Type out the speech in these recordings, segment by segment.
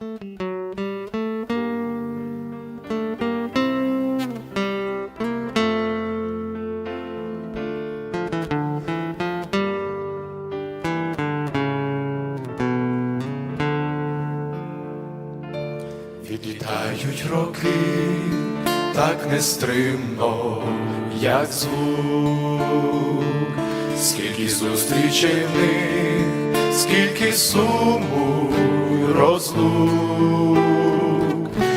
Відлітають роки так нестримно, як звук, скільки зустрічей в скільки суму розлук,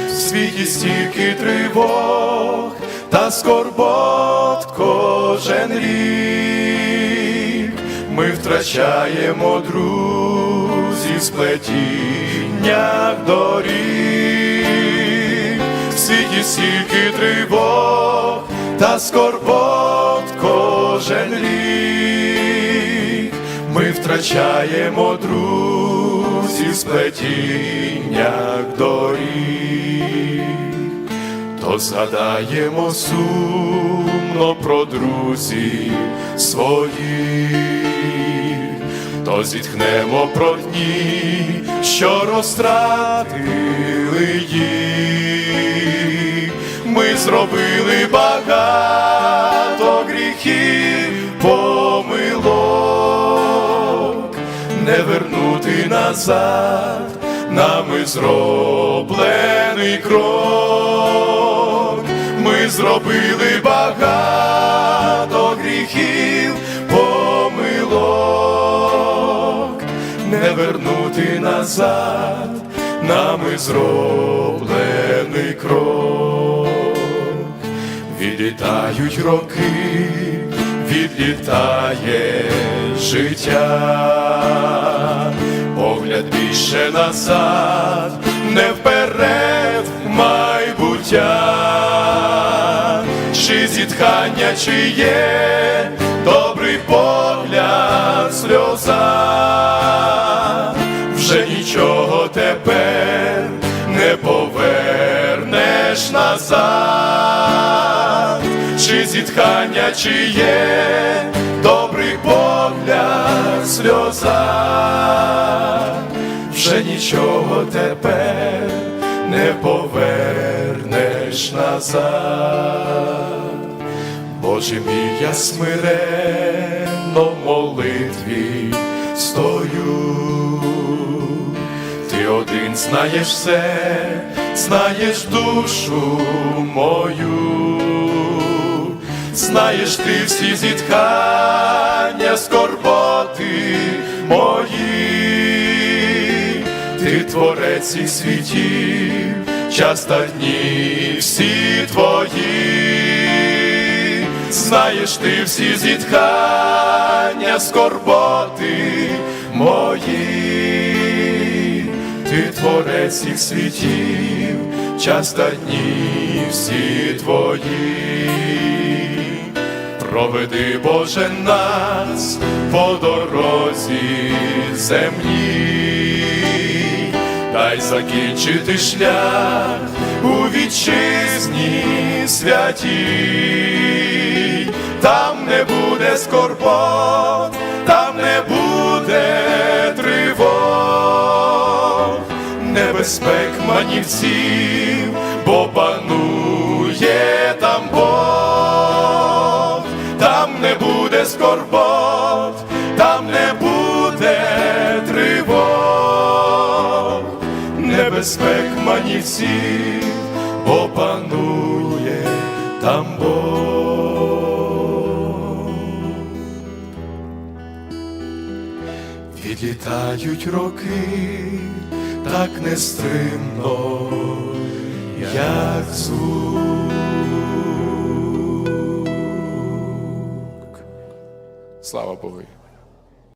в світі стільки тривог та скорбот кожен рік. Ми втрачаємо друзів сплетіннях доріг, в світі стільки тривог та скорбот кожен рік. Ми втрачаємо друзів сплетіннях доріг то згадаємо сумно про друзів своїх, то зітхнемо про дні, що розтратили їх. Ми зробили багато гріхів, помилок, назад нами зроблений крок. Ми зробили багато гріхів, помилок, не вернути назад нами зроблений крок. Відлітають роки, відлітає життя, більше назад, не вперед майбуття, чи зітхання, чи є добрий погляд, сльоза, вже нічого тепер не повернеш назад, чи зітхання, чи є добрий погляд, сльоза, вже нічого тепер не повернеш назад. Боже мій, я смиренно в молитві стою. Ти один знаєш все, знаєш душу мою, знаєш ти всі зітхання, творець і світів, час та дні всі твої. Знаєш ти всі зітхання, скорботи мої, ти творець їх світів, час та дні всі твої. Проведи, Боже, нас по дорозі землі, дай закінчити шлях у вітчизні святій, там не буде скорбот, там не буде тривог, небезпек манівців, бо панує там Бог, там не буде скорбот, небезпек манівців, бо панує там Бог. Відлітають роки так нестримно, як звук. Слава Богу.